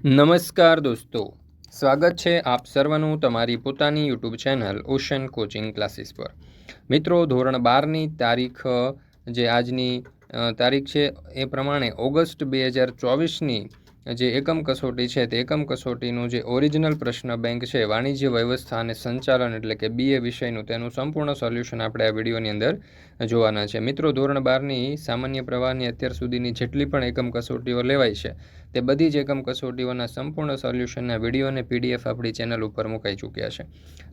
નમસ્કાર દોસ્તો. સ્વાગત છે આપ સર્વનું તમારી પોતાની YouTube channel Ocean coaching classes પર. મિત્રો, ધોરણ બારની તારીખ, જે આજની તારીખ છે એ પ્રમાણે ઓગસ્ટ બે હજાર ચોવીસની જે એકમ કસોટી છે તે એકમ કસોટીનું જે ઓરિજિનલ પ્રશ્ન બેંક છે, વાણિજ્ય વ્યવસ્થા અને સંચાલન એટલે કે બીએ વિષયનું તેનું સંપૂર્ણ સોલ્યુશન આપણે આ વિડીયોની અંદર જોવાના છે. મિત્રો, ધોરણ બારની સામાન્ય પ્રવાહની અત્યાર સુધીની જેટલી પણ એકમ કસોટીઓ લેવાય છે તે બધી જ એકમ કસોટીઓના સંપૂર્ણ સોલ્યુશનના વીડિયો અને પીડીએફ આપણી ચેનલ ઉપર મુકાઈ ચૂક્યા છે.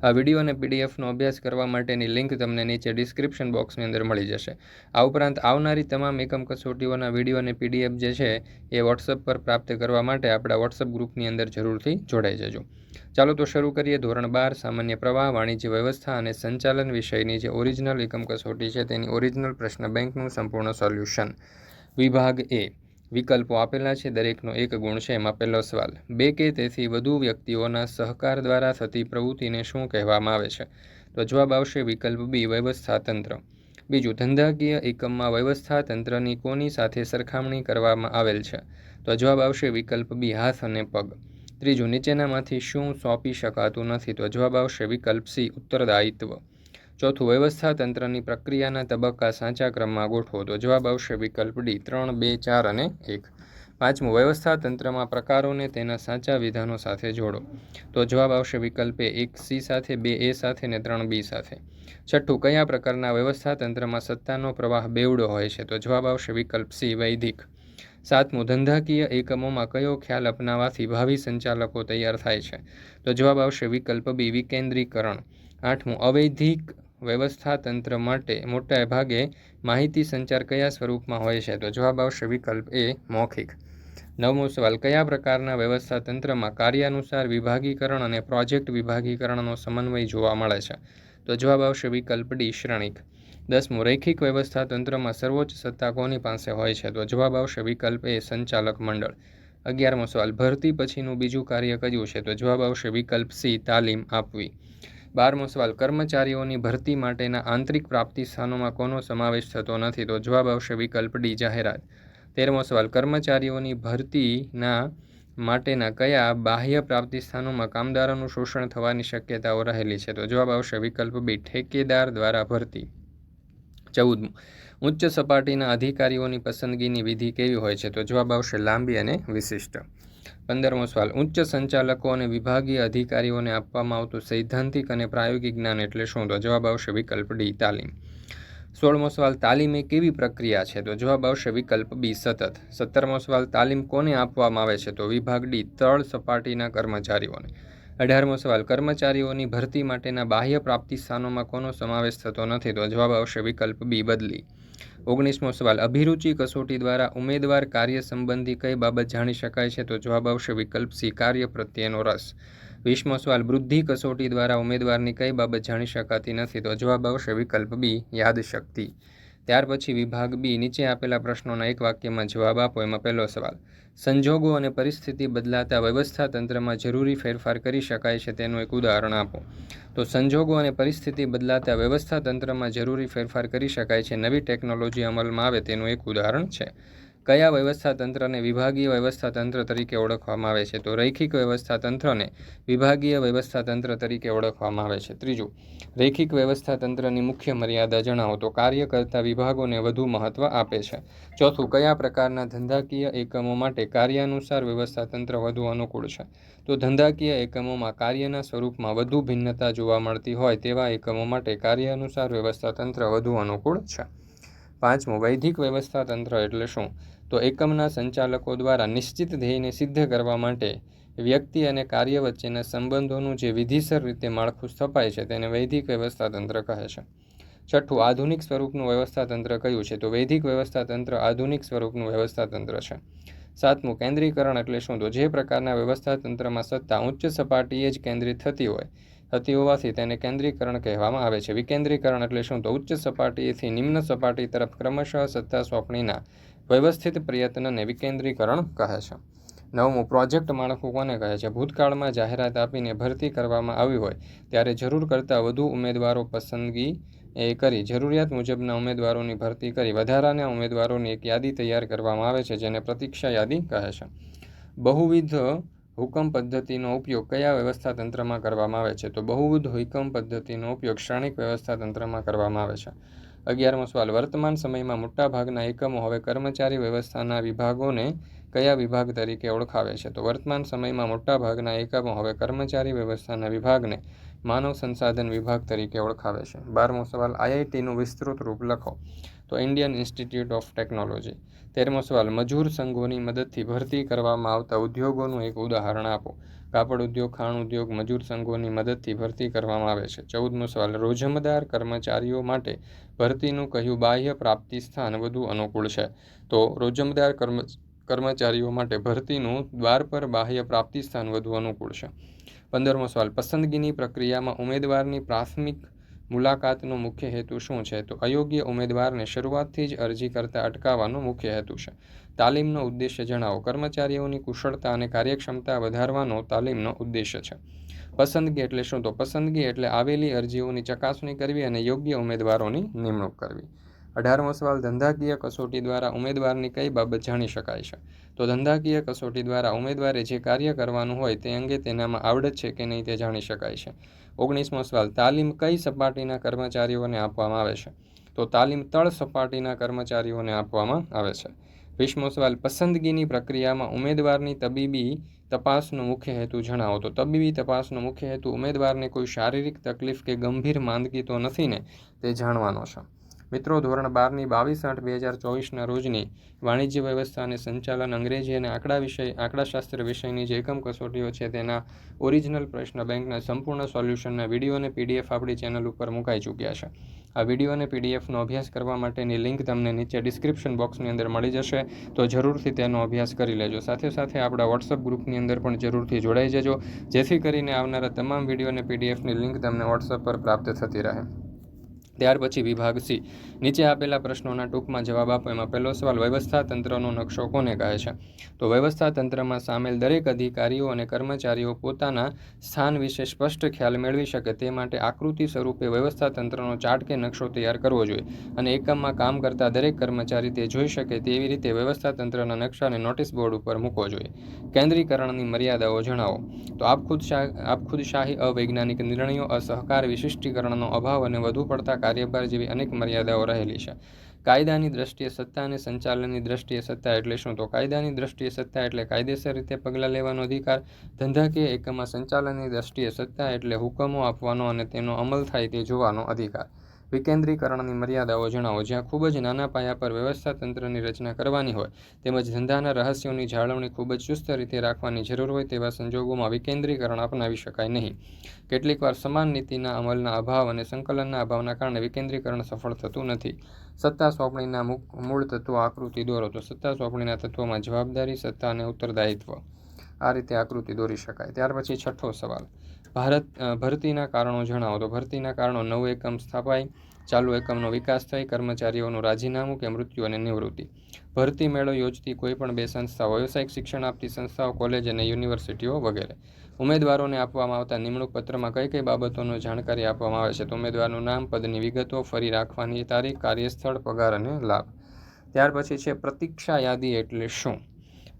આ વીડિયો અને પીડીએફનો અભ્યાસ કરવા માટેની લિંક તમને નીચે ડિસ્ક્રિપ્શન બોક્સની અંદર મળી જશે. આ ઉપરાંત આવનારી તમામ એકમ કસોટીઓના વીડિયો અને પીડીએફ જે છે એ વોટ્સઅપ પર પ્રાપ્ત કરવા માટે આપણા વોટ્સઅપ ગ્રુપની અંદર જરૂરથી જોડાઈ જજો. ચાલો તો શરૂ કરીએ ધોરણ બાર, સામાન્ય પ્રવાહ, વાણિજ્ય વ્યવસ્થા અને સંચાલન વિષયની જે ઓરિજિનલ એકમ કસોટી છે તેની ઓરિજિનલ પ્રશ્ન બેંકનું સંપૂર્ણ સોલ્યુશન. વિભાગ એ. વિકલ્પો આપેલા છે, દરેકનો એક ગુણ છે. એમાં પહેલો સવાલ, બે કે તેથી વધુ વ્યક્તિઓના સહકાર દ્વારા થતી પ્રવૃત્તિને શું કહેવામાં આવે છે? તો જવાબ આવશે વિકલ્પ બી, વ્યવસ્થા તંત્ર. બીજું, ધંધાકીય એકમમાં વ્યવસ્થા તંત્રની કોની સાથે સરખામણી કરવામાં આવેલ છે? તો જવાબ આવશે વિકલ્પ બી, હાથ અને પગ. ત્રીજું, નીચેનામાંથી શું સોંપી શકાતું નથી? તો જવાબ આવશે વિકલ્પ સી, ઉત્તરદાયિત્વ. ચોથું, વ્યવસ્થા તંત્રની પ્રક્રિયાના તબક્કા સાચા ક્રમમાં ગોઠવો. તો જવાબ આવશે વિકલ્પ ડી, ત્રણ, બે, ચાર અને એક. પાંચમું, વ્યવસ્થા તંત્રમાં પ્રકારોને તેના સાચા વિધાનો સાથે જોડો. તો જવાબ આવશે વિકલ્પ એક સી સાથે, બે એ સાથે ને ત્રણ બી સાથે. છઠ્ઠું, કયા પ્રકારના વ્યવસ્થા તંત્રમાં સત્તાનો પ્રવાહ બેવડો હોય છે? તો જવાબ આવશે વિકલ્પ સી, વૈદિક. સાતમું, ધંધાકીય એકમોમાં કયો ખ્યાલ અપનાવવાથી ભાવિ સંચાલકો તૈયાર થાય છે? તો જવાબ આવશે વિકલ્પ બી, વિકેન્દ્રીકરણ. આઠમું, અવૈધિક વ્યવસ્થા તંત્ર માટે મોટા ભાગે માહિતી સંચાર કયા સ્વરૂપમાં હોય છે? તો જવાબ આવશે વિકલ્પ એ, મૌખિક. નવમો સવાલ, કયા પ્રકારના વ્યવસ્થા તંત્રમાં કાર્યાનુસાર વિભાગીકરણ અને પ્રોજેક્ટ વિભાગીકરણનો સમન્વય જોવા મળે છે? તો જવાબ આવશે વિકલ્પ ડી, શ્રેણિક. દસમું, રૈખિક વ્યવસ્થા તંત્રમાં સર્વોચ્ચ સત્તા કોની પાસે હોય છે? તો જવાબ આવશે વિકલ્પ એ, સંચાલક મંડળ. અગિયારમો સવાલ, ભરતી પછીનું બીજું કાર્ય કયું છે? તો જવાબ આવશે વિકલ્પ સી, તાલીમ આપવી. બારમો સવાલ, કર્મચારીઓની ભરતી માટેના આંતરિક પ્રાપ્તિ સ્થાનોમાં કોનો સમાવેશ થતો નથી? તો જવાબ આવશે વિકલ્પ ડી, જાહેરાત. તેરમો સવાલ, કર્મચારીઓની ભરતીના માટેના કયા બાહ્ય પ્રાપ્તિ સ્થાનોમાં કામદારોનું શોષણ થવાની શક્યતાઓ રહેલી છે? તો જવાબ આવશે વિકલ્પ બી, ઠેકેદાર દ્વારા ભરતી. ચૌદમું, ઉચ્ચ સપાટીના અધિકારીઓની પસંદગીની વિધિ કેવી હોય છે? તો જવાબ આવશે લાંબી અને વિશિષ્ટ. પંદરમો સવાલ. ઉચ્ચ સંચાલકો અને વિભાગીય અધિકારીઓને આપવામાં આવતું સૈદ્ધાંતિક અને પ્રાયોગિક જ્ઞાન એટલે શું? તો જવાબ આવશે વિકલ્પ ડી, તાલીમ. સોળમો સવાલ, તાલીમ એ કેવી પ્રક્રિયા છે? તો જવાબ આવશે વિકલ્પ બી, સતત. સત્તરમો સવાલ, તાલીમ કોને આપવામાં આવે છે? તો વિભાગ ડી, તળ સપાટીના કર્મચારીઓને. અઢારમો સવાલ, કર્મચારીઓની ભરતી માટેના બાહ્ય પ્રાપ્તિ સ્થાનોમાં કોનો સમાવેશ થતો નથી? તો જવાબ આવશે વિકલ્પ બી, બદલી. ઓગણીસમો સવાલ, અભિરુચિ કસોટી દ્વારા ઉમેદવાર કાર્ય સંબંધી કઈ બાબત જાણી શકાય છે? તો જવાબ આવશે વિકલ્પ સી, કાર્ય પ્રત્યેનો રસ. વીસમો સવાલ, વૃદ્ધિ કસોટી દ્વારા ઉમેદવારની કઈ બાબત જાણી શકાતી નથી? તો જવાબ આવશે વિકલ્પ બી, યાદશક્તિ. ત્યાર પછી વિભાગ બી નીચે આપેલા પ્રશ્નોના એક વાક્યમાં જવાબ આપો. એમાં પહેલો સવાલ, સંજોગો અને પરિસ્થિતિ બદલાતા વ્યવસ્થા તંત્રમાં જરૂરી ફેરફાર કરી શકાય છે તેનું એક ઉદાહરણ આપો. તો સંજોગો અને પરિસ્થિતિ બદલાતા વ્યવસ્થા તંત્રમાં જરૂરી ફેરફાર કરી શકાય છે. નવી ટેકનોલોજી અમલમાં આવે તેનું એક ઉદાહરણ છે. કયા વ્યવસ્થા તંત્રને વિભાગીય વ્યવસ્થા તંત્ર તરીકે ઓળખવામાં આવે છે? તો રૈખિક વ્યવસ્થા તંત્રને વિભાગીય વ્યવસ્થા તંત્ર તરીકે ઓળખવામાં આવે છે. ત્રીજું, રૈખિક વ્યવસ્થા તંત્રની મુખ્ય મર્યાદા જણાવો. તો કાર્ય કરતા વિભાગોને વધુ મહત્વ આપે છે. ચોથું, કયા પ્રકારના ધંધાકીય એકમો માટે કાર્યાનુસાર વ્યવસ્થા તંત્ર વધુ અનુકૂળ છે? તો ધંધાકીય એકમોમાં કાર્યના સ્વરૂપમાં વધુ ભિન્નતા જોવા મળતી હોય તેવા એકમો માટે કાર્યાનુસાર વ્યવસ્થા તંત્ર વધુ અનુકૂળ છે. પાંચમું વૈધિક વ્યવસ્થા તંત્ર એટલે શું? તો એકમના સંચાલકો દ્વારા નિશ્ચિત ધ્યેયને સિદ્ધ કરવા માટે વ્યક્તિ અને કાર્ય વચ્ચેના સંબંધોનું જે વિધિસર રીતે માળખું સ્થપાય છે તેને વૈધિક વ્યવસ્થા તંત્ર કહે છે. છઠ્ઠું, આધુનિક સ્વરૂપનું વ્યવસ્થા તંત્ર કયું છે? તો વૈધિક વ્યવસ્થા તંત્ર આધુનિક સ્વરૂપનું વ્યવસ્થા તંત્ર છે. સાતમું, કેન્દ્રીકરણ એટલે શું? તો જે પ્રકારના વ્યવસ્થા તંત્રમાં સત્તા, ઉચ્ચ સપાટીએ જ કેન્દ્રિત થતી હોય થતી હોવાથી તેને કેન્દ્રીકરણ કહેવામાં આવે છે. વિકેન્દ્રીકરણ એટલે શું? તો ઉચ્ચ સપાટીએથી નિમ્ન સપાટી તરફ ક્રમશઃ સત્તા સોંપણીના વ્યવસ્થિત પ્રયત્નને વિકેન્દ્રીકરણ કહે છે. નવમું, પ્રોજેક્ટ માળખું કોને કહે છે? ભૂતકાળમાં જાહેરાત આપીને ભરતી કરવામાં આવી હોય ત્યારે જરૂર કરતાં વધુ ઉમેદવારો પસંદગી એ કરી, જરૂરિયાત મુજબના ઉમેદવારોની ભરતી કરી. વધારાના ઉમેદવારોની એક યાદી તૈયાર કરવામાં આવે છે જેને પ્રતીક્ષા યાદી કહે છે. બહુવિધ હુકમ પદ્ધતિનો ઉપયોગ કયા વ્યવસ્થા તંત્રમાં કરવામાં આવે છે? તો બહુવિધ હુકમ પદ્ધતિનો ઉપયોગ શ્રેણિક વ્યવસ્થા તંત્રમાં કરવામાં આવે છે. અગિયારમો સવાલ, વર્તમાન સમયમાં મોટાભાગના એકમો હવે કર્મચારી વ્યવસ્થાના વિભાગોને કયા વિભાગ તરીકે ઓળખાવે છે? તો વર્તમાન સમયમાં મોટાભાગના એકમો હવે કર્મચારી વ્યવસ્થાના વિભાગને માનવ સંસાધન વિભાગ તરીકે ઓળખાવે છે. બારમો સવાલ, આઈઆઈટીનું વિસ્તૃત રૂપ લખો. તો ઇન્ડિયન ઇન્સ્ટિટ્યૂટ ઓફ ટેકનોલોજી તેરમો સવાલ, મજૂર સંઘોની મદદથી ભરતી કરવામાં આવતા ઉદ્યોગોનું એક ઉદાહરણ આપો. કાપડ ઉદ્યોગ, ખાણ ઉદ્યોગ મજૂર સંઘોની મદદથી ભરતી કરવામાં આવે છે. ચૌદમો સવાલ, રોજમદાર કર્મચારીઓ માટે ભરતીનું કહ્યું બાહ્ય પ્રાપ્તિ સ્થાન વધુ અનુકૂળ છે? તો રોજમદાર કર્મ, કર્મચારીઓ માટે ભરતીનું દ્વાર પર બાહ્ય પ્રાપ્તિ સ્થાન વધુ અનુકૂળ છે. પંદરમો સવાલ, પસંદગીની પ્રક્રિયામાં ઉમેદવારની પ્રાથમિક મુલાકાતનો મુખ્ય હેતુ શું છે? તો અયોગ્ય ઉમેદવારને શરૂઆતથી જ અરજી કરતા અટકાવવાનો મુખ્ય હેતુ છે. તાલીમનો ઉદ્દેશ્ય જણાવો. કર્મચારીઓની કુશળતા અને કાર્યક્ષમતા વધારવાનો તાલીમનો ઉદ્દેશ્ય છે. પસંદગી એટલે શું? તો પસંદગી એટલે આવેલી અરજીઓની ચકાસણી કરવી અને યોગ્ય ઉમેદવારોની નિમણૂક કરવી. અઢારમો સવાલ, ધંધાકીય કસોટી દ્વારા ઉમેદવારની કઈ બાબત જાણી શકાય છે? તો ધંધાકીય કસોટી દ્વારા ઉમેદવારે જે કાર્ય કરવાનું હોય તે અંગે તેનામાં આવડત છે કે નહીં તે જાણી શકાય છે. ઓગણીસમો સવાલ, તાલીમ કઈ સપાટીના કર્મચારીઓને આપવામાં આવે છે? તો તાલીમ તળ સપાટીના કર્મચારીઓને આપવામાં આવે છે. વીસમો સવાલ, પસંદગીની પ્રક્રિયામાં ઉમેદવારની તબીબી તપાસનો મુખ્ય હેતુ જણાવો. તો તબીબી તપાસનો મુખ્ય હેતુ ઉમેદવારને કોઈ શારીરિક તકલીફ કે ગંભીર માંદગી તો નથી ને? તે જાણવાનો છે. મિત્રો, ધોરણ બારની બાવીસ આઠ બે હજાર ચોવીસના રોજની વાણિજ્ય વ્યવસ્થા અને સંચાલન અંગ્રેજી અને આંકડા વિષય, આંકડાશાસ્ત્ર વિષયની જે એકમ કસોટીઓ છે તેના ઓરિજિનલ પ્રશ્ન બેંકના સંપૂર્ણ સોલ્યુશનના વીડિયો અને પીડીએફ આપણી ચેનલ ઉપર મુકાઈ ચૂક્યા છે. આ વીડિયો અને પીડીએફનો અભ્યાસ કરવા માટેની લિંક તમને નીચે ડિસ્ક્રિપ્શન બોક્સની અંદર મળી જશે, તો જરૂરથી તેનો અભ્યાસ કરી લેજો. સાથે સાથે આપણા વોટ્સઅપ ગ્રુપની અંદર પણ જરૂરથી જોડાઈ જજો, જેથી કરીને આવનારા તમામ વીડિયો અને પીડીએફની લિંક તમને વોટ્સઅપ પર પ્રાપ્ત થતી રહે. ત્યાર પછી વિભાગ સી. નીચે આપેલા પ્રશ્નોના ટૂંકમાં જવાબ આપો. એમાં પહેલો સવાલ, વ્યવસ્થા તંત્રનો નકશો કોને કહે છે? તો વ્યવસ્થા તંત્રમાં સામેલ દરેક અધિકારીઓ અને કર્મચારીઓ પોતાના સ્થાન વિશે સ્પષ્ટ ખ્યાલ મેળવી શકે તે માટે આકૃતિ સ્વરૂપે વ્યવસ્થા તંત્રનો ચાર્ટ કે નકશો તૈયાર કરવો જોઈએ અને એકમમાં કામ કરતા દરેક કર્મચારી તે જોઈ શકે તેવી રીતે વ્યવસ્થા તંત્રના નકશાને નોટિસ બોર્ડ ઉપર મૂકવો જોઈએ. કેન્દ્રીકરણની મર્યાદાઓ જણાવો. તો આપખુદશાહ આપખુદશાહી અવૈજ્ઞાનિક નિર્ણયો, અસહકાર વિશિષ્ટીકરણનો અભાવ અને વધુ પડતા કાર્યભાર જેવી અનેક મર્યાદાઓ રહેલી છે. કાયદાની દ્રષ્ટિએ સત્તા અને સંચાલનની દ્રષ્ટિએ સત્તા એટલે શું? તો કાયદાની દ્રષ્ટિએ સત્તા એટલે કાયદેસર રીતે પગલાં લેવાનો અધિકાર, ધંધાકીય એકમમાં સંચાલનની દ્રષ્ટિએ સત્તા એટલે હુકમો આપવાનો અને તેનો અમલ થાય તે જોવાનો અધિકાર. વિકેન્દ્રીકરણની મર્યાદાઓ જણાવો, જ્યાં ખૂબ જ નાના પાયા પર વ્યવસ્થા તંત્રની રચના કરવાની હોય, તેમજ ધંધાના રહસ્યોની જાળવણી ખૂબ જ ચુસ્ત રીતે રાખવાની જરૂર હોય તેવા સંજોગોમાં વિકેન્દ્રીકરણ અપનાવી શકાય નહીં. કેટલીકવાર સમાન નીતિના અમલના અભાવ અને સંકલનના અભાવના કારણે વિકેન્દ્રીકરણ સફળ થતું નથી. સત્તા સોંપણીના મૂળ તત્વો આકૃતિ દોરો, તો સત્તા સોંપણીના તત્વોમાં જવાબદારી, સત્તા અને ઉત્તરદાયિત્વ. આ રીતે આકૃતિ દોરી શકાય. ત્યાર પછી છઠ્ઠો સવાલ. ભારત ભરતીના કારણો જણાવો. તો ભરતીના કારણો, નવું એકમ સ્થાપાય ચાલુ એકમનો વિકાસ થાય કર્મચારીઓનું રાજીનામું કે મૃત્યુ અને નિવૃત્તિ. ભરતી મેળો યોજતી કોઈપણ બે સંસ્થાઓ, વ્યવસાયિક શિક્ષણ આપતી સંસ્થાઓ, કોલેજ અને યુનિવર્સિટીઓ વગેરે. ઉમેદવારોને આપવામાં આવતા નિમણૂક પત્રમાં કઈ કઈ બાબતોનો જાણકારી આપવામાં આવે છે? તો ઉમેદવારનું નામ, પદની વિગતો, ફરી રાખવાની તારીખ, કાર્યસ્થળ, પગાર અને લાભ. ત્યાર પછી છે પ્રતીક્ષા યાદી એટલે શું?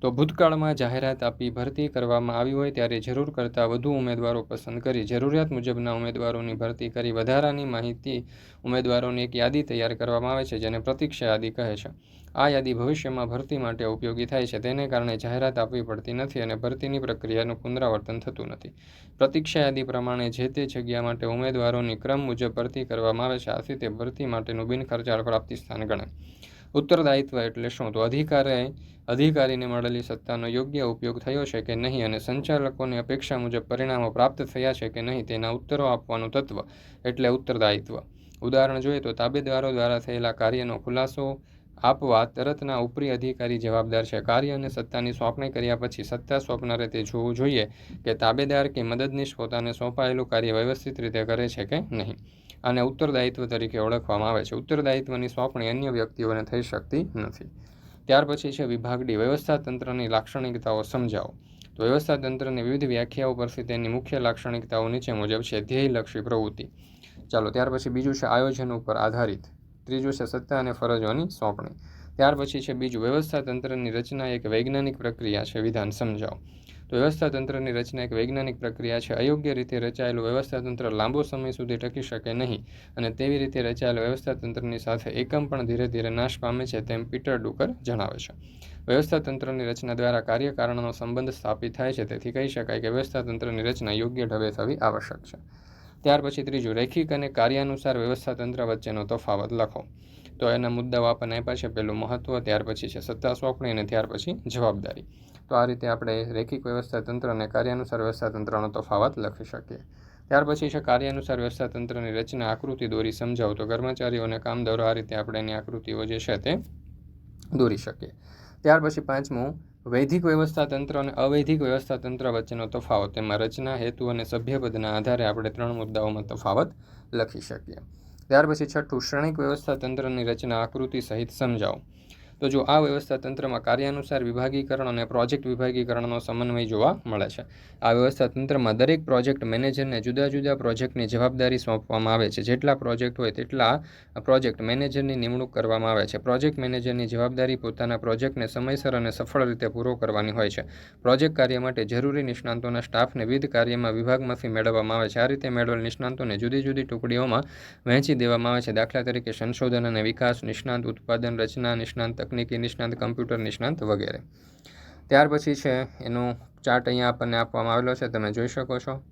તો ભૂતકાળમાં જાહેરાત આપી ભરતી કરવામાં આવી હોય ત્યારે જરૂર કરતાં વધુ ઉમેદવારો પસંદ કરી, જરૂરિયાત મુજબના ઉમેદવારોની ભરતી કરી વધારાની માહિતી ઉમેદવારોની એક યાદી તૈયાર કરવામાં આવે છે જેને પ્રતીક્ષા યાદી કહે છે. આ યાદી ભવિષ્યમાં ભરતી માટે ઉપયોગી થાય છે, તેને કારણે જાહેરાત આપવી પડતી નથી અને ભરતીની પ્રક્રિયાનું પુનરાવર્તન થતું નથી. પ્રતીક્ષા યાદી પ્રમાણે જે તે જગ્યા માટે ઉમેદવારોની ક્રમ મુજબ ભરતી કરવામાં આવે છે, આથી તે ભરતી માટેનું બિનખર્ચાળ પ્રાપ્તિ સ્થાન ગણાય. ઉત્તરદાયિત્વ એટલે શું? તો અધિકારે, અધિકારીને મળેલી સત્તાનો યોગ્ય ઉપયોગ થયો છે કે નહીં અને સંચાલકોની અપેક્ષા મુજબ પરિણામો પ્રાપ્ત થયા છે કે નહીં તેના ઉત્તરો આપવાનું તત્વ એટલે ઉત્તરદાયિત્વ. ઉદાહરણ જોઈએ તો તાબેદારો દ્વારા થયેલા કાર્યનો ખુલાસો આપવા તરતના ઉપરી અધિકારી જવાબદાર છે. કાર્ય અને સત્તાની સોંપણી કર્યા પછી સત્તા સોંપનારે તે જોવું જોઈએ કે તાબેદાર કે મદદનીશ પોતાને સોંપાયેલું કાર્ય વ્યવસ્થિત રીતે કરે છે કે નહીં. આને ઉત્તરદાયિત્વ તરીકે ઓળખવામાં આવે છે. ઉત્તરદાયિત્વની સોંપણી અન્ય વ્યક્તિઓને થઈ શકતી નથી. ત્યાર પછી છે વિભાગ ડી વ્યવસ્થા તંત્રની લાક્ષણિકતાઓ સમજાવો. તો વ્યવસ્થા તંત્રની વિવિધ વ્યાખ્યાઓ પરથી તેની મુખ્ય લાક્ષણિકતાઓ નીચે મુજબ છે, ધ્યેયલક્ષી પ્રવૃત્તિ. ચાલો, ત્યાર પછી બીજું છે આયોજન ઉપર આધારિત. ત્રીજું છે સત્તા અને ફરજોની સોંપણી. ત્યાર પછી છે બીજું, વ્યવસ્થા તંત્રની રચના એક વૈજ્ઞાનિક પ્રક્રિયા છે, વિધાન સમજાવો. તો વ્યવસ્થાતંત્રની રચના એક વૈજ્ઞાનિક પ્રક્રિયા છે. અયોગ્ય રીતે રચાયેલું વ્યવસ્થાતંત્ર લાંબો સમય સુધી ટકી શકે નહીં અને તેવી રીતે રચાયેલ વ્યવસ્થાતંત્રની સાથે એકમ પણ ધીરે ધીરે નાશ પામે છે તેમ પીટર ડુકર જણાવે છે. વ્યવસ્થાતંત્રની રચના દ્વારા કાર્યકારણનો સંબંધ સ્થાપિત થાય છે. તેથી કહી શકાય કે વ્યવસ્થાતંત્રની રચના યોગ્ય ઢબે થવી આવશ્યક છે. ત્યાર પછી ત્રીજું, રૈખિક અને કાર્યાનુસાર વ્યવસ્થાતંત્ર વચ્ચેનો તફાવત લખો. તો એના મુદ્દાઓ આપણને આપ્યા છે. પહેલું મહત્વ, ત્યાર પછી છે સત્તા સોંપણી અને ત્યાર પછી જવાબદારી. તો આ રીતે આપણે રેખિક વ્યવસ્થા તંત્ર અને કાર્યાનુસાર વ્યવસ્થાતંત્રનો તફાવત લખી શકીએ. ત્યાર પછી છે કાર્યાનુસાર વ્યવસ્થાતંત્રની રચના, આકૃતિ દોરી સમજાવો. તો કર્મચારીઓને કામદારો આ રીતે આપણે એની આકૃતિઓ જે છે તે દોરી શકીએ. ત્યાર પછી પાંચમું, વૈધિક વ્યવસ્થાતંત્ર અને અવૈધિક વ્યવસ્થા તંત્ર વચ્ચેનો તફાવત. તેમાં રચના, હેતુ અને સભ્યપદના આધારે આપણે ત્રણ મુદ્દાઓમાં તફાવત લખી શકીએ. ત્યાર પછી છઠ્ઠું, શ્રેણિક વ્યવસ્થા તંત્રની રચના, આકૃતિ સહિત સમજાવો. તો જો આ વ્યવસ્થા તંત્રમાં કાર્યાનુસાર વિભાગીકરણ અને પ્રોજેક્ટ વિભાગીકરણનો સમન્વય જોવા મળે છે. આ વ્યવસ્થા તંત્રમાં દરેક પ્રોજેક્ટ મેનેજરને જુદા જુદા પ્રોજેક્ટની જવાબદારી સોંપવામાં આવે છે. જેટલા પ્રોજેક્ટ હોય તેટલા પ્રોજેક્ટ મેનેજરની નિમણૂક કરવામાં આવે છે. પ્રોજેક્ટ મેનેજરની જવાબદારી પોતાના પ્રોજેક્ટને સમયસર અને સફળ રીતે પૂરો કરવાની હોય છે. પ્રોજેક્ટ કાર્ય માટે જરૂરી નિષ્ણાંતોના સ્ટાફને વિવિધ કાર્યમાં વિભાગમાંથી મેળવવામાં આવે છે. આ રીતે મેળવેલ નિષ્ણાંતોને જુદી જુદી ટુકડીઓમાં વહેંચી દેવામાં આવે છે. દાખલા તરીકે સંશોધન અને વિકાસ, નિષ્ણાંત ઉત્પાદન રચના, નિષ્ણાંત તકનીકી નિષ્ણાંત, કમ્પ્યુટર નિષ્ણાંત વગેરે. ત્યાર પછી છે, એનો ચાર્ટ અહીંયા આપણને આપવામાં આવેલો છે, તમે જોઈ શકો છો.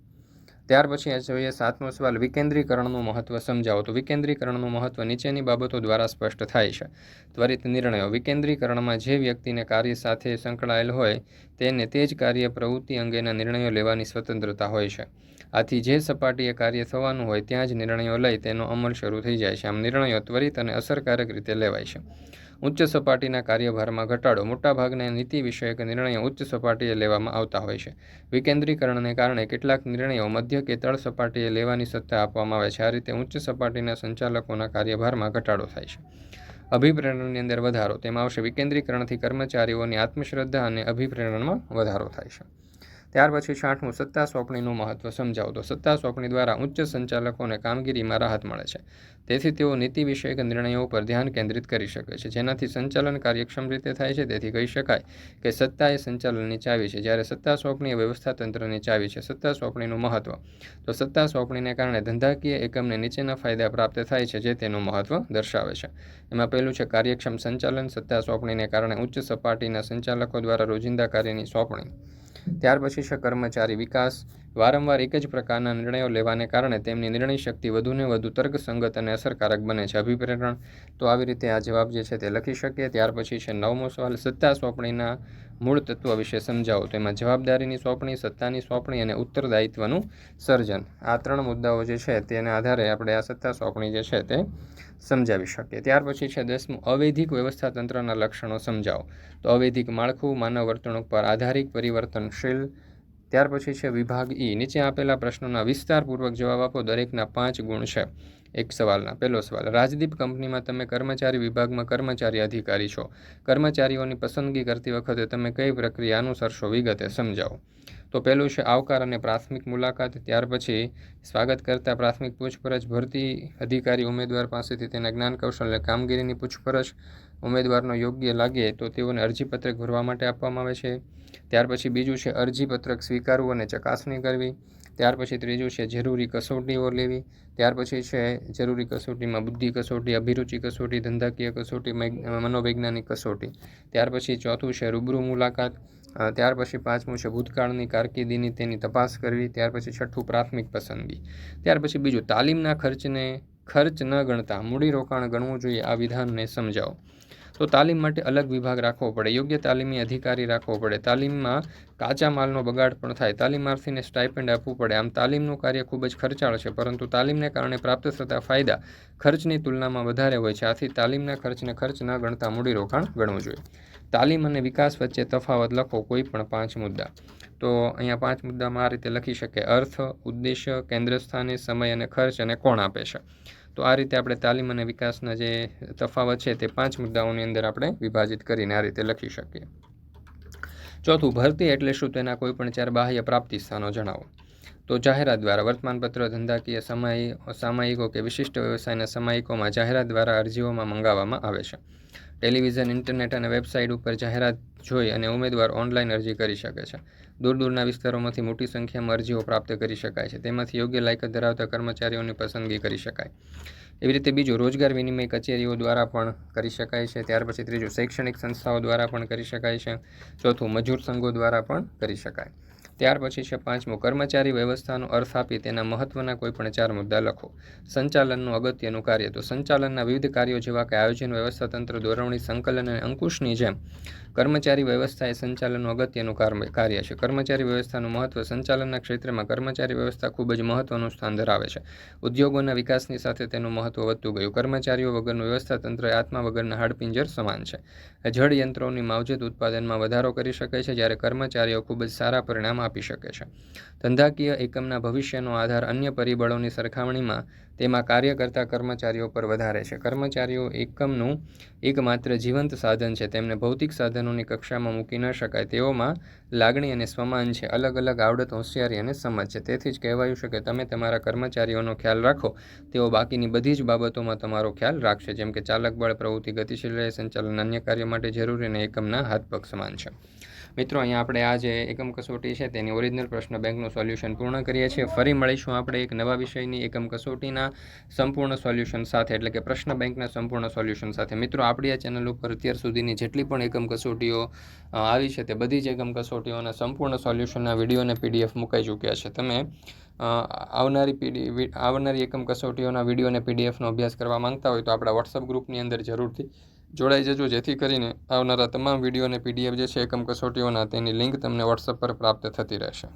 ત્યાર પછી આ જોઈએ સાતમો સવાલ, વિકેન્દ્રીકરણનું મહત્વ સમજાવો. તો વિકેન્દ્રીકરણનું મહત્વ નીચેની બાબતો દ્વારા સ્પષ્ટ થાય છે. ત્વરિત નિર્ણયો. વિકેન્દ્રીકરણમાં જે વ્યક્તિને કાર્ય સાથે સંકળાયેલ હોય, તેને તે જ કાર્ય પ્રવૃત્તિ અંગેના નિર્ણયો લેવાની સ્વતંત્રતા હોય છે. આથી જે સપાટીએ કાર્ય થવાનું હોય, ત્યાં જ નિર્ણયો લઈ તેનો અમલ શરૂ થઈ જાય છે. આમ નિર્ણયો ત્વરિત અને અસરકારક રીતે લેવાય છે. ઉચ્ચ સપાટીના કાર્યભારમાં ઘટાડો. મોટાભાગના નીતિ વિષયક નિર્ણયો ઉચ્ચ સપાટીએ લેવામાં આવતા હોય છે. વિકેન્દ્રીકરણને કારણે કેટલાક નિર્ણયો મધ્ય કે તળ સપાટીએ લેવાની સત્તા આપવામાં આવે છે. આ રીતે ઉચ્ચ સપાટીના સંચાલકોના કાર્યભારમાં ઘટાડો થાય છે. અભિપ્રેરણની અંદર વધારો. તેમાં આવશે વિકેન્દ્રીકરણથી કર્મચારીઓની આત્મશ્રદ્ધા અને અભિપ્રેરણમાં વધારો થાય છે. ત્યાર પછી છાઠમું સત્તા સોંપણીનું મહત્વ સમજાવો તો સત્તા સોંપણી દ્વારા ઉચ્ચ સંચાલકોને કામગીરીમાં રાહત મળે છે. તેથી તેઓ નીતિ વિષયક નિર્ણયો પર ધ્યાન કેન્દ્રિત કરી શકે છે. જેનાથી સંચાલન કાર્યક્ષમ રીતે થાય છે. તેથી કહી શકાય કે સત્તા એ સંચાલનની ચાવી છે. જ્યારે સત્તા સોંપણી એ વ્યવસ્થાતંત્રની ચાવી છે. સત્તા સોંપણીનું મહત્વ. તો સત્તા સોંપણીને કારણે ધંધાકીય એકમને નીચેના ફાયદા પ્રાપ્ત થાય છે, જે તેનું મહત્વ દર્શાવે છે. એમાં પહેલું છે કાર્યક્ષમ સંચાલન. સત્તા સોંપણીને કારણે ઉચ્ચ સપાટીના સંચાલકો દ્વારા રોજિંદા કાર્યની સોંપણી. ત્યાર પછી છે કર્મચારી વિકાસ. વારંવાર એક જ પ્રકારના નિર્ણયો લેવાને કારણે તેમની નિર્ણય શક્તિ વધુને વધુ તર્કસંગત અને અસરકારક બને છે. અભિપ્રેરણ. તો આવી રીતે આ જવાબ જે છે તે લખી શકીએ. ત્યાર પછી છે નવમો સવાલ, સત્તા સોંપણીના મૂળ તત્વ વિશે સમજાવો. તેમાં જવાબદારીની સોંપણી, સત્તાની સોંપણી અને ઉત્તરદાયિત્વનું સર્જન. આ ત્રણ મુદ્દાઓ જે છે તેના આધારે આપણે આ સત્તા સોંપણી જે છે તે સમજાવી શકીએ. ત્યાર પછી છે દસમું, અવૈધિક વ્યવસ્થાતંત્રના લક્ષણો સમજાવો. તો અવૈધિક માળખું, માનવ વર્તણૂક પર આધારિત, પરિવર્તનશીલ. ત્યાર પછી છે વિભાગ ઈ. નીચે આપેલા પ્રશ્નોના વિસ્તારપૂર્વક જવાબ આપો. દરેકના પાંચ ગુણ છે. એક સવાલના પહેલો સવાલ, રાજદીપ કંપનીમાં તમે કર્મચારી વિભાગમાં કર્મચારી અધિકારી છો. કર્મચારીઓની પસંદગી કરતી વખતે તમે કઈ પ્રક્રિયા અનુસરશો વિગતે સમજાવો. તો પહેલું છે આવકાર અને પ્રાથમિક મુલાકાત, ત્યાર પછી સ્વાગત કરતા પ્રાથમિક પૂછપરછ, ભરતી અધિકારી ઉમેદવાર પાસેથી તેના જ્ઞાન કૌશલ્ય અને કામગીરીની પૂછપરછ ઉમેદવારનો યોગ્ય લાગે તો તેઓને અરજીપત્રક ભરવા માટે આપવામાં આવે છે. ત્યાર પછી બીજું છે અરજીપત્રક સ્વીકારવું અને ચકાસણી કરવી. ત્યાર પછી ત્રીજું છે જરૂરી કસોટીઓ લેવી. ત્યાર પછી છે જરૂરી કસોટીમાં બુદ્ધિ કસોટી, અભિરુચિ કસોટી, ધંધાકીય કસોટી મનોવૈજ્ઞાનિક કસોટી. ત્યાર પછી ચોથું છે રૂબરૂ મુલાકાત. ત્યાર પછી પાંચમું છે ભૂતકાળની કારકિર્દીની તેની તપાસ કરવી. ત્યાર પછી છઠ્ઠું પ્રાથમિક પસંદગી. ત્યાર પછી બીજું તાલીમના ખર્ચને ખર્ચ ન ગણતા મૂડીરોકાણ ગણવું જોઈએ. આ વિધાનને સમજાવો. તો તાલીમ માટે અલગ વિભાગ રાખવો પડે, યોગ્ય તાલીમી અધિકારી રાખવો પડે. તાલીમમાં કાચા માલનો બગાડ પણ થાય. તાલીમાર્થીને સ્ટાઇપેન્ડ આપવું પડે. આમ તાલીમનું કાર્ય ખૂબ જ ખર્ચાળ છે, પરંતુ તાલીમને કારણે પ્રાપ્ત થતા ફાયદા ખર્ચની તુલનામાં વધારે હોય છે. આથી તાલીમના ખર્ચને ખર્ચ ન ગણતા મૂડીરોકાણ ગણવું જોઈએ. તાલીમ અને વિકાસ વચ્ચે તફાવત લખો, કોઈ પણ પાંચ મુદ્દા. તો અહીંયા પાંચ મુદ્દામાં આ રીતે લખી શકે અર્થ, ઉદ્દેશ્ય કેન્દ્ર સ્થાને સમય અને ખર્ચ અને કોણ આપે છે? તો આ રીતે આપણે તાલીમ અને વિકાસના જે તફાવત છે તે પાંચ મુદ્દાઓની અંદર આપણે વિભાજિત કરીને આ રીતે લખી શકીએ. ચોથું, ભરતી એટલે શું તેના કોઈ પણ ચાર બાહ્ય પ્રાપ્તિ સ્થાનો જણાવો. તો જાહેરાત દ્વારા વર્તમાનપત્ર, ધંધાકીય સમય, સામાયિકો કે વિશિષ્ટ વ્યવસાયના સામયિકોમાં જાહેરાત દ્વારા અરજીઓમાં મંગાવવામાં આવે છે. ટેલિવિઝન, ઇન્ટરનેટ અને વેબસાઇટ ઉપર જાહેરાત જોઈ અને ઉમેદવાર ઓનલાઈન અરજી કરી શકે છે. દૂર દૂરના વિસ્તારોમાંથી મોટી સંખ્યામાં અરજીઓ પ્રાપ્ત કરી શકાય છે. તેમાંથી યોગ્ય લાયકાત ધરાવતા કર્મચારીઓની પસંદગી કરી શકાય. એવી રીતે બીજું, રોજગાર વિનિમય કચેરીઓ દ્વારા પણ કરી શકાય છે. ત્યાર પછી ત્રીજું, શૈક્ષણિક સંસ્થાઓ દ્વારા પણ કરી શકાય છે. ચોથું, મજૂર સંઘો દ્વારા પણ કરી શકાય. ત્યાર પછી છે પાંચમો, કર્મચારી વ્યવસ્થાનો અર્થ આપી તેના મહત્વના કોઈ પણ ચાર મુદ્દા લખો. સંચાલનનું અગત્યનું કાર્ય. તો સંચાલનના વિવિધ કાર્યો જેવા કે આયોજન વ્યવસ્થા, તંત્ર દોરવણી સંકલન અને અંકુશની જેમ. કર્મચારી વ્યવસ્થા એ સંચાલનનું અગત્યનું કાર્ય છે. કર્મચારી વ્યવસ્થાનું મહત્વ સંચાલનના ક્ષેત્રમાં કર્મચારી વ્યવસ્થા ખૂબ જ મહત્વનું સ્થાન ધરાવે છે. ઉદ્યોગોના વિકાસની સાથે તેનું મહત્વ વધતું ગયું. કર્મચારીઓ વગરનું વ્યવસ્થા તંત્ર આત્મા વગરના હાડપિંજર સમાન છે. જળ યંત્રોની માવજત ઉત્પાદનમાં વધારો કરી શકે છે, જ્યારે કર્મચારીઓ ખૂબ જ સારા પરિણામ આપી શકે છે. ધંધાકીય એકમના ભવિષ્યનો આધાર અન્ય પરિબળોની સરખામણીમાં તેમાં કાર્ય કરતા કર્મચારીઓ પર વધારે છે. કર્મચારીઓ એકમનું એકમાત્ર જીવંત સાધન છે. તેમને ભૌતિક સાધનોની કક્ષામાં મૂકી ન શકાય. તેઓમાં લાગણી અને સ્વમાન છે. અલગ અલગ આવડત, હોશિયારી અને સમજ છે. તેથી જ કહેવાયું છે કે તમે તમારા કર્મચારીઓનો ખ્યાલ રાખો. તેઓ બાકીની બધી જ બાબતોમાં તમારો ખ્યાલ રાખશે. જેમ કે ચાલક બળ, પ્રવૃત્તિ ગતિશીલ રહે, સંચાલન અન્ય કાર્ય માટે જરૂરી અને એકમના હાથ પગ સમાન છે. મિત્રો, અહીંયા આપણે આ જે એકમ કસોટી છે તેની ઓરિજિનલ પ્રશ્ન બેંકનું સોલ્યુશન પૂર્ણ કરીએ છીએ. ફરી મળીશું આપણે એક નવા વિષયની એકમ કસોટીના સંપૂર્ણ સોલ્યુશન સાથે, એટલે કે પ્રશ્ન બેંકના સંપૂર્ણ સોલ્યુશન સાથે. મિત્રો, આપણી આ ચેનલ ઉપર અત્યાર સુધીની જેટલી પણ એકમ કસોટીઓ આવી છે તે બધી જ એકમ કસોટીઓના સંપૂર્ણ સોલ્યુશનના વીડિયો અને પીડીએફ મુકાઈ ચૂક્યા છે. તમે આવનારી પીડી આવનારી એકમ કસોટીઓના વીડિયો અને પીડીએફનો અભ્યાસ કરવા માંગતા હોય તો આપણા વોટ્સઅપ ગ્રુપની અંદર જરૂરથી જોડાઈ જજો. જેથી કરીને આવનારા તમામ વીડિયો અને પીડીએફ જે છે એકમ કસોટીઓના તેની લિંક તમને વોટ્સઅપ પર પ્રાપ્ત થતી રહેશે.